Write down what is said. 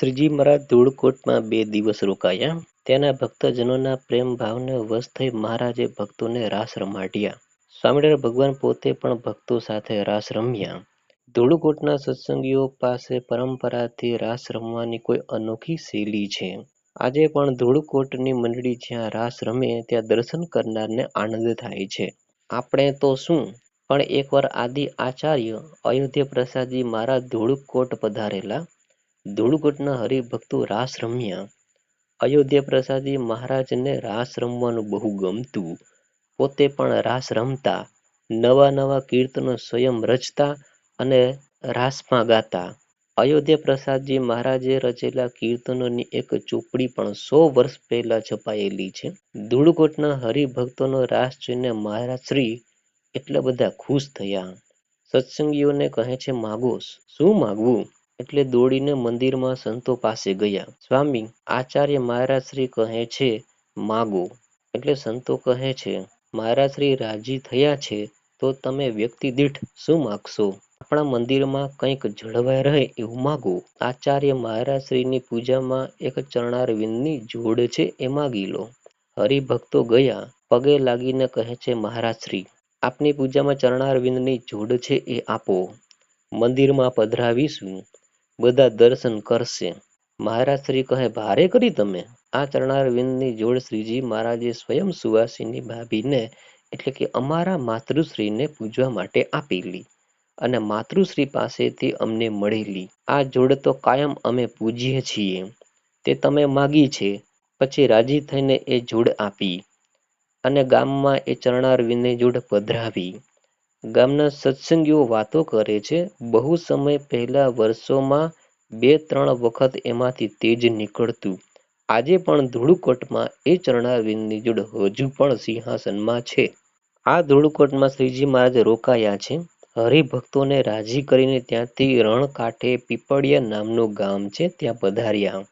શ્રીજી મહારાજ ધૂળકોટમાં બે દિવસ રોકાયા. તેના ભક્તજનોના પ્રેમ ભાવને વશ થઈ મહારાજે ભક્તોને રાસ રમાડ્યા. સ્વામિનારાયણ ભગવાન પોતે પણ ભક્તો સાથે રાસ રમ્યા. ધૂળકોટના સત્સંગીઓ પાસે પરંપરાથી રાસ રમવાની કોઈ અનોખી શૈલી છે. આજે પણ ધૂળકોટની મંડળી જ્યાં રાસ રમે ત્યાં દર્શન કરનારને આનંદ થાય છે. આપણે તો શું, પણ એકવાર આદિ આચાર્ય અયોધ્યાપ્રસાદજી મારા ધૂળકોટ પધારેલા. ધૂળકોટના હરિભક્તો રાસ રમ્યા. અયોધ્યાપ્રસાદજી મહારાજને રાસ રમવાનું બહુ ગમતું. પોતે પણ રાસ રમતા. નવા નવા કીર્તનો સ્વયં રચતા અને રાસમાં ગાતા. અયોધ્યાપ્રસાદજી મહારાજે રચેલા કીર્તનોની એક ચોપડી પણ સો વર્ષ પહેલા છપાયેલી છે. ધૂળકોટના હરિભક્તોનો રાસ જોઈને મહારાજ શ્રી એટલા બધા ખુશ થયા. સત્સંગીઓને કહે છે માગો. શું માગવું? એટલે દોડીને મંદિરમાં સંતો પાસે ગયા. સ્વામી, આચાર્ય મહારાજશ્રી કહે છે, માગો. એટલે સંતો કહે છે, મહારાજશ્રી રાજી થયા છે, તો તમે વ્યક્તિદીઠ શું માગશો? આપણા મંદિરમાં કંઈક જળવાઈ રહે એવું માગો. આચાર્ય મહારાજશ્રીની પૂજામાં એક ચરણારવિંદની જોડ છે એ માગી લો. હરિભક્તો ગયા. પગે લાગીને કહે છે મહારાજ શ્રી આપની પૂજામાં ચરણારવિંદની જોડ છે એ આપો. મંદિરમાં પધરાવીશું. બધા દર્શન કરશે. મહારાજ શ્રી કહે, ભારે કરી તમે. આ ચરણારવિંદની જોડ શ્રીજી મહારાજે સ્વયં સુવાસીની ભાભીને, એટલે કે અમારા માતૃશ્રીને પૂજવા માટે આપેલી અને માતૃશ્રી પાસેથી અમને મળેલી. આ જોડ તો કાયમ અમે પૂજીએ છીએ. તે તમે માગી છે. પછી રાજી થઈને એ જોડ આપી. અને ગામમાં એ ચરણારવિંદની જોડ પધરાવી. ગામના સત્સંગીઓ વાતો કરે છે બહુ સમય પહેલા વર્ષોમાં બે ત્રણ વખત એમાંથી તેજ નીકળતું. આજે પણ ધૂળકોટમાં એ ચરણાવિંદની જોડ હજુ પણ સિંહાસનમાં છે. આ ધૂળકોટમાં શ્રીજી મહારાજ રોકાયા છે. હરિભક્તોને રાજી કરીને ત્યાંથી રણકાંઠે પીપળિયા નામનું ગામ છે ત્યાં પધાર્યા.